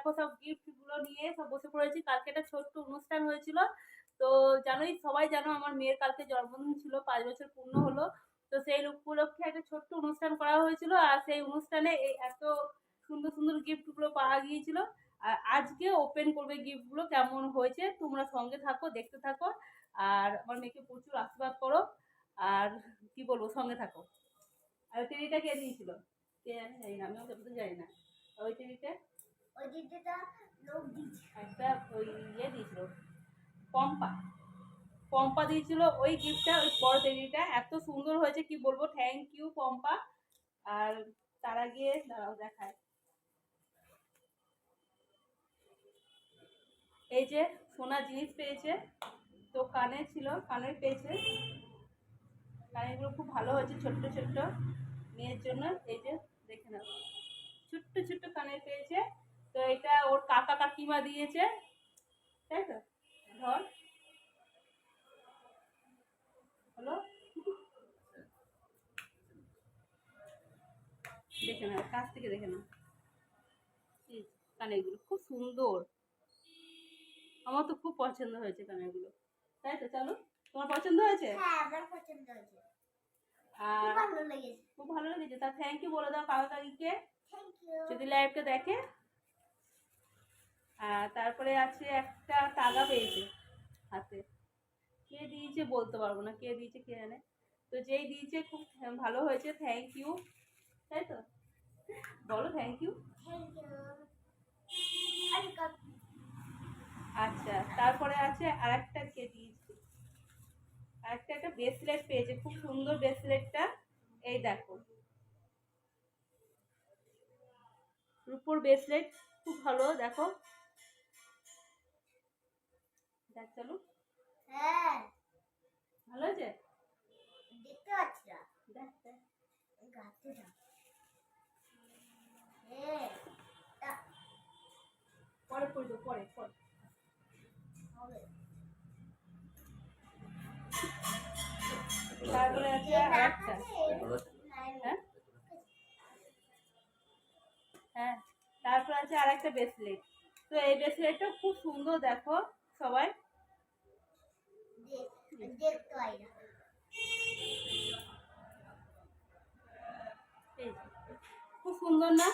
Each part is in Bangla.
দেখো সব গিফটগুলো নিয়ে সব বসে পড়েছি। কালকে একটা ছোট্ট অনুষ্ঠান হয়েছিল। তো জানোই, সবাই জানো আমার মেয়ের কালকে জন্মদিন ছিল, পাঁচ বছর পূর্ণ হলো। তো সেই উপলক্ষে একটা ছোট্ট অনুষ্ঠান করা হয়েছিল আর সেই অনুষ্ঠানে এই এত সুন্দর সুন্দর গিফটগুলো পাওয়া গিয়েছিল। আর আজকে ওপেন করবে গিফটগুলো কেমন হয়েছে তোমরা সঙ্গে থাকো, দেখতে থাকো। আর আমার মেয়েকে প্রচুর আশীর্বাদ করো। আর কি বলব, সঙ্গে থাকো। আর টেরিটা কে দিয়েছিল? কে জানি জানি না, আমিও তো জানি না। ওই টেরিটা? লোক একটা ওই ইয়ে দিয়েছিল, পম্পা। পম্পা দিয়েছিল ওই গিফটটা, ওই টেরিটা এত সুন্দর হয়েছে, কি বলব? Thank you Pampa. আর তার আগে, দাঁড়াও দেখায় এই যে সোনা জিনিস পেয়েছে, তো কানে ছিল, কানের পেয়েছে। কানেরগুলো খুব ভালো হয়েছে, ছোট্ট ছোট্ট। মেয়ের জন্য, এই যে দেখে নাও। ছোট্ট ছোট্ট কানের পেয়েছে। তো এটা ওর কাকা কাকিমা দিয়েছে তাই তো? ধর। হলো? দেখে নাও কাছ থেকে দেখে নাও। এই কানেরগুলো খুব সুন্দর। আমার তো খুব পছন্দ হয়েছে কানেরগুলো। তাই তো? চলো তোমার পছন্দ হয়েছে? হ্যাঁ আমার পছন্দ হয়েছে। আর খুব ভালো লেগেছে। তা থ্যাংক ইউ বলে দাও কাকা কাকিকে যদি লাইভটা দেখে। তারপরে আছে একটা তাগা পেয়েছে হাতে। কে দিয়েছে বলতে পারব না, কে দিয়েছে কে জানে। তো যেই দিয়েছে খুব ভালো হয়েছে থ্যাংক ইউ তাই তো? বলো থ্যাংক ইউ আরে আচ্ছা তারপরে আছে আরেকটা কে দিয়েছে। আরেকটা একটা একটা ব্রেসলেট পেয়েছে, খুব সুন্দর ব্রেসলেটটা এই দেখো। রূপোর ব্রেসলেট খুব ভালো, দেখো। দেখ চলো। হ্যাঁ। ভালো আছে দেখতে পাচ্ছি না। দেখ দেখ। গাছে হ্যাঁ পরে পড়বে পরে পরে। হবে। তারপরে আছে আরেকটা হ্যাঁ। হ্যাঁ তারপর আছে আরেকটা ব্রেসলেট তো এই ব্রেসলেটটা খুব সুন্দর দেখো সবাই। খুব সুন্দর না?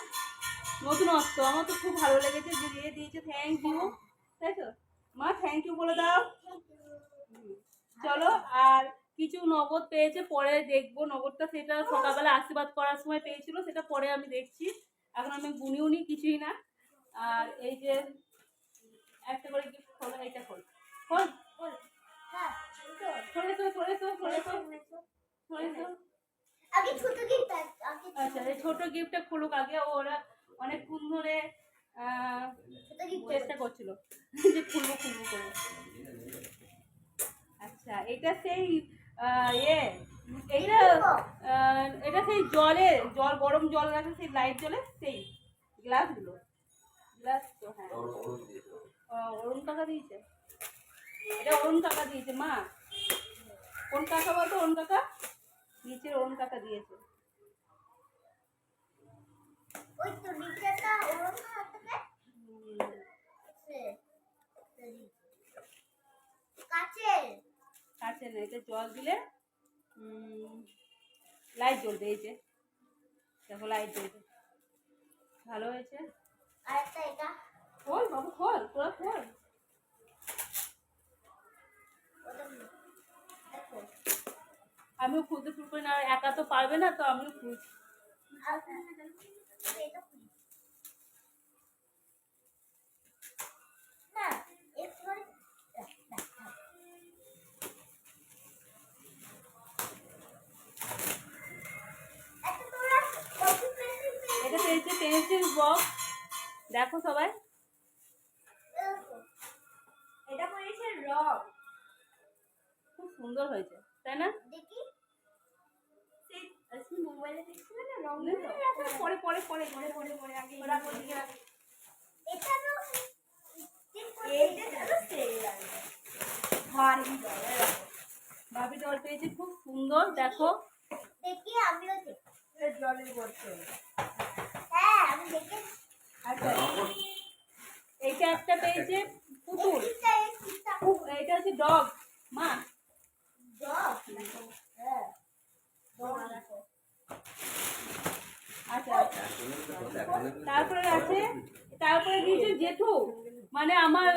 নতুনত্ব আমার তো খুব ভালো লেগেছে দিয়ে দিয়েছে থ্যাংক ইউ তাই তো? মা থ্যাংক ইউ বলে দাও। চলো, আর কিছু নগদ পেয়েছে, পরে দেখব। নগদটা সেটা সকালবেলা আশীর্বাদ করার সময় পেয়েছিল, সেটা পরে আমি দেখছি। এখন আমি গুনিও নি, কিছুই না। আর এই যে, একটা করে গিফট খোলো এইটা খোল। খোল খোল। হ্যাঁ। আচ্ছা এই ছোট গিফটটা খুলুক। আগে ওরা অনেকক্ষণ ধরে আহ, ছোট গিফট চেষ্টা করছিল যে খুলবো খুলবো করে। আচ্ছা এটা সেই আহ, ইয়ে এইটা এটা সেই জলে জল গরম জল রাখে সেই লাইট জলে সেই গ্লাসগুলো গ্লাস তো হ্যাঁ। অরুণ কাকা দিয়েছে। এটা অরুণ কাকা দিয়েছে মা। কোন কাকা বলতো? অরুণ কাকা নিচের অরুণ কাকা দিয়েছে। ওই তো নিচেটা কাছে কাছে না এটা জল দিলে লাইট জ্বলবে এই যে। দেখো লাইট জ্বলবে। ভালো হয়েছে? আর একটা এটা। খোল বাবু খোল তোরা খোল। আমিও খুলতে শুরু করি না একা তো পারবে না, তো আমিও খুলছি। এটা দেখো সবাই। এটা খুব সুন্দর হয়েছে, তাই না? সেই মোবাইলে দেখছিলে না রং পরে পরে পরে পরে পরে পরে আগে ওরা রাখ। এটা তো এইটা তো সেই ভারী ভাবি জল পেয়েছে খুব সুন্দর দেখো দেখি আমিও দেখি জলের বোতল হ্যাঁ আমি দেখে আচ্ছা একটা পেয়েছে এটা এটা হচ্ছে ডগ মা জব হ্যাঁ আচ্ছা তারপরে আছে তারপরে দিয়েছে জেঠু। মানে আমার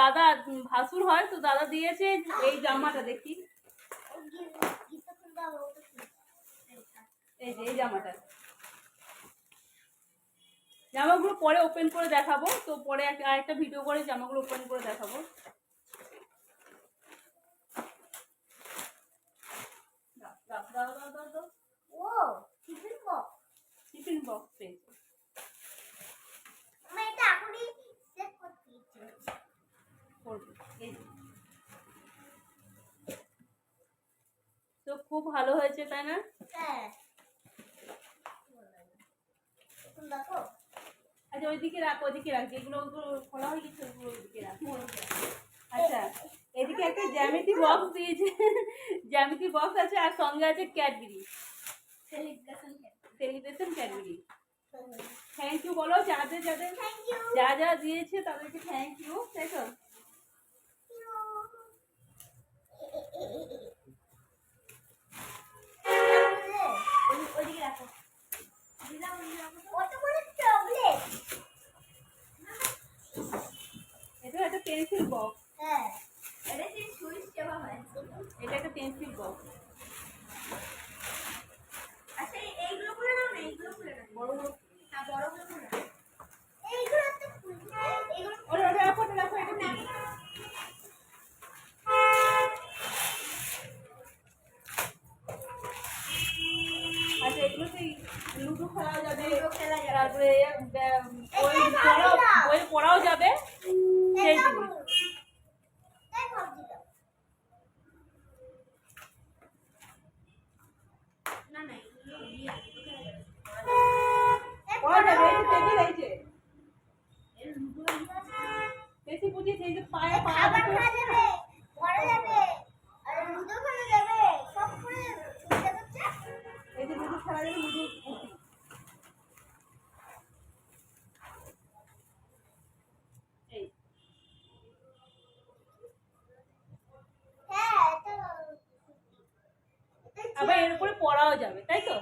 দাদা ভাসুর হয় তো দাদা দিয়েছে এই জামাটা দেখি। এই যে এই জামাটা। জামাগুলো পরে ওপেন করে দেখাবো তো পরে একটা আরেকটা ভিডিও করে জামাগুলো ওপেন করে দেখাবো। Tiffin box. Tiffin box. খুব ভালো হয়েছে তাই না? হ্যাঁ। আচ্ছা ওইদিকে রাখ ওইদিকে রাখ যেগুলো খোলা হয়ে গেছে ওগুলো ওইদিকে রাখ আচ্ছা এদিকে একটা জ্যামিতি বক্স দিয়েছে জ্যামিতি বক্স আছে আর সঙ্গে আছে Cadbury celebration Cadbury thank you বলো যাদের যাদের যা যা দিয়েছে তাদেরকে থ্যাংক ইউ তাই তো? ওইদিকে রাখো কত বড় চকলেট এটা একটা পেন্সিল বক্স হ্যাঁ এটা কি সুইচ চাপা হয় এটা একটা পেন্সিল বক্স আচ্ছা এইগুলো খুলে নাও না এইগুলো খুলে নাও বড় বড় হ্যাঁ বড়গুলো খুলে নাও এইগুলো তো খুলতে এইগুলো ওটা ওটা রাখো ওটা রাখো এটা নাকি আচ্ছা এগুলো সেই লুডো খেলা যাবে লুডো খেলা যাবে। তারপরে পড়াও যাবে। সেই আবার এর উপরে পড়াও যাবে তাই তো?